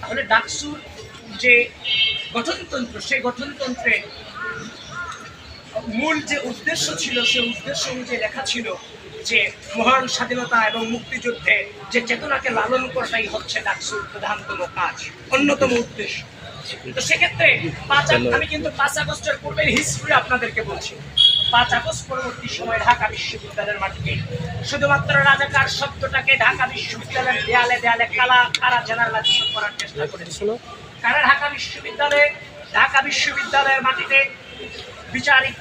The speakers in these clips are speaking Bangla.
তাহলে ডাকসুর যে গঠনতন্ত্র, সেই গঠনতন্ত্রে মূল যে উদ্দেশ্য ছিল সেই উদ্দেশ্য অনুযায়ী লেখা ছিল যে মহান স্বাধীনতা এবং মুক্তিযুদ্ধে যে চেতনাকে লালন করাটাই হচ্ছে ডাকসুর প্রধানতম কাজ, অন্যতম উদ্দেশ্য। তো সেক্ষেত্রে আমি কিন্তু পাঁচ আগস্টের পূর্বের হিস্ট্রি আপনাদেরকে বলছি। পাঁচ আগস্ট পরবর্তী সময়ে ঢাকা বিশ্ববিদ্যালয়ের মাটিতে। শুধুমাত্র রাজাকার শব্দটাকে ঢাকা বিশ্ববিদ্যালয়ের দেয়ালে দেয়ালে কালা কারা জেনারেলাইজেশন করার চেষ্টা করেছিল কারা ঢাকা বিশ্ববিদ্যালয়ে ঢাকা বিশ্ববিদ্যালয়ের মাটিতে বিচারিক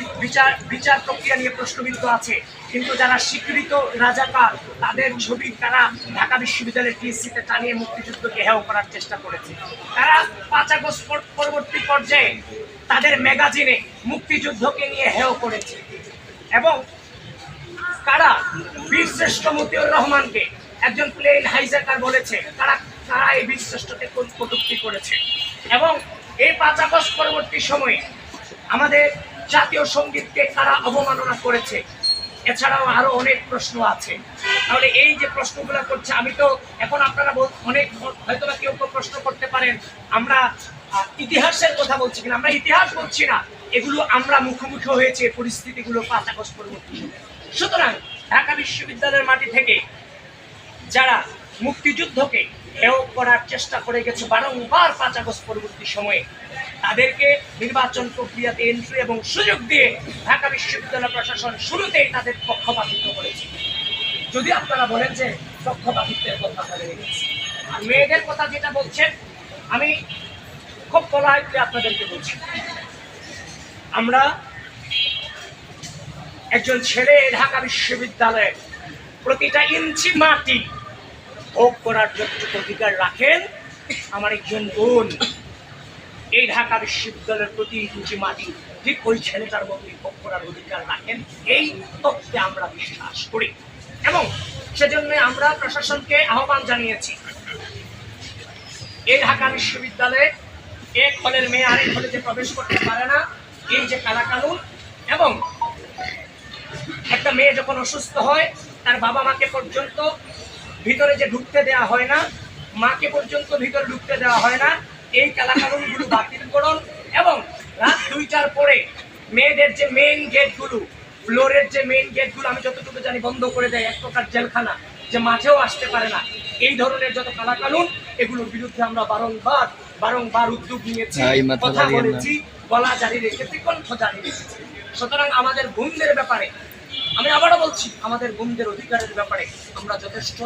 বিচার বিচার প্রক্রিয়া নিয়ে প্রশ্নবিদ্ধ আছে। কিন্তু যারা স্বীকৃত রাজাকার, তাদের ছবি তারা ঢাকা বিশ্ববিদ্যালয়ের টিএসসিতে টানিয়ে মুক্তিযুদ্ধকে হেয় করার চেষ্টা করেছে। তারা পাঁচ আগস্ট পরবর্তী পর্যায়ে তাদের ম্যাগাজিনে মুক্তিযুদ্ধকে নিয়ে হেয় করেছে। এবং কারা বীরশ্রেষ্ঠ মতিউর রহমানকে একজন প্লেন হাইজাকার বলেছে। তারা তারা এই বীরশ্রেষ্ঠকে কট- কটূক্তি করেছে। এবং এই পাঁচ আগস্ট পরবর্তী সময়ে আমাদের জাতীয় সঙ্গীতকে কারা অবমাননা করেছে। এছাড়াও আরও অনেক প্রশ্ন আছে। তাহলে এই যে প্রশ্নগুলো করছে, আমি তো এখন আপনারা অনেক হয়তো বা কেউ কেউ প্রশ্ন করতে পারেন। আমরা ইতিহাসের কথা বলছি কিনা? আমরা ইতিহাস বলছি না। এগুলো আমরা মুখোমুখি হয়েছে পরিস্থিতিগুলো পাঁচ পরবর্তী সুতরাং ঢাকা বিশ্ববিদ্যালয়ের মাটি থেকে যারা মুক্তিযুদ্ধকে হেয় করার চেষ্টা করে গেছে, বারংবার পাঁচ পরবর্তী সময়ে তাদেরকে নির্বাচন প্রক্রিয়াতে এন্ট্রি এবং সুযোগ দিয়ে ঢাকা বিশ্ববিদ্যালয় প্রশাসন শুরুতেই তাদের পক্ষপাতিত্ব করেছে। যদি আপনারা বলেন যে পক্ষপাতিত্বের কথা রেখেছি আর মেয়েদের কথা যেটা বলছেন, আমি খুব পোলাইটলি আপনাদেরকে বলছি। আমরা একজন ছেলে ঢাকা বিশ্ববিদ্যালয়ে প্রতিটা ইঞ্চি মাটি ভোগ করার যতটুকু অধিকার রাখেন, আমার একজন বোন এই ঢাকা বিশ্ববিদ্যালয়ের প্রতি ইঞ্চি মাটি, ঠিক ওই ছেলেটার মতোই ভোগ করার অধিকার রাখেন। এই তত্ত্বে আমরা বিশ্বাস করি। এবং সেজন্য আমরা প্রশাসনকে আহ্বান জানিয়েছি। এই ঢাকা বিশ্ববিদ্যালয়ে এক হলের মেয়ে আরেক কলেজে প্রবেশ করতে পারে না, এই যে কালাকানুন এবং একটা মেয়ে যখন অসুস্থ হয়, তার বাবা মাকে পর্যন্ত ভিতরে যে ঢুকতে দেওয়া হয় না, মাকে পর্যন্ত ভিতরে ঢুকতে দেওয়া হয় না এই কালাকানুনগুলো বাতিল করুন এবং রাত দুইটার পরে মেয়েদের যে মেইন গেটগুলো ফ্লোরের যে মেইন গেটগুলো আমি যতটুকু জানি বন্ধ করে দেয় এক প্রকার জেলখানা যে মাঠেও আসতে পারে না। এই ধরনের যত কালাকানুন এগুলোর বিরুদ্ধে আমরা বারংবার বারংবার উদ্যোগ নিয়েছি কথা বলেছি বলা জারি রেখেছি কণ্ঠ জারি রেখেছি। সুতরাং আমাদের বোনদের ব্যাপারে আমি আবারও বলছি আমাদের বোনদের অধিকারের ব্যাপারে আমরা যথেষ্ট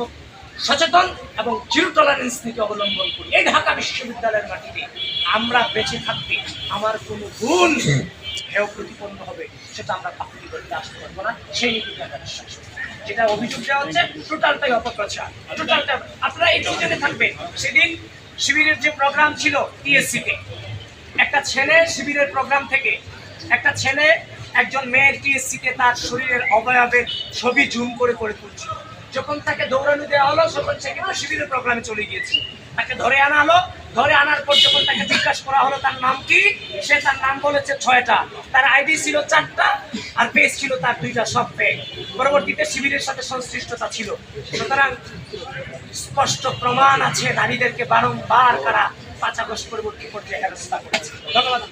সচেতন এবং জিরো টলারেন্স নীতি অবলম্বন করি। এই ঢাকা বিশ্ববিদ্যালয়ের মাটিতে আমরা বেঁচে থাকতে আমার কোনো গুণ হেয় প্রতিপন্ন হবে সেটা আমরা পাকুড়ি করতে আসতে পারব না। সেই নীতিতে আমরা বিশ্বাস। যেটা অভিযোগ দেওয়া হচ্ছে টোটালটাই অপপ্রচার। টোটালটা আপনারা এটাও জেনে থাকবেন সেদিন শিবিরের যে প্রোগ্রাম ছিল টিএসসি তে একটা ছেলে শিবিরের প্রোগ্রাম থেকে একটা ছেলে একজন মেয়ের টিএসসিতে তার শরীরের অবয়বের ছবি জুম করে করে তুলছিল। যখন তাকে দৌড়ানো দেওয়া হলো, তখন সে কিন্তু শিবিরের প্রোগ্রামে চলে গিয়েছে? তাকে ধরে আনা হলো। ধরে আনার পর যখন তাকে জিজ্ঞাসা করা হলো, তার নাম কি? সে তার নাম বলেছে ছয়টা। তার আইডি ছিল চারটা, আর পেজ ছিল তার দুইটা, সব পেজ পরবর্তীতে শিবিরের সাথে সংশ্লিষ্টতা ছিল। সুতরাং স্পষ্ট প্রমাণ আছে, নারীদেরকে বারংবার কারা পাঁচ আগস্ট পরবর্তী পর্যায়ে হেনস্থা করেছে। ধন্যবাদ।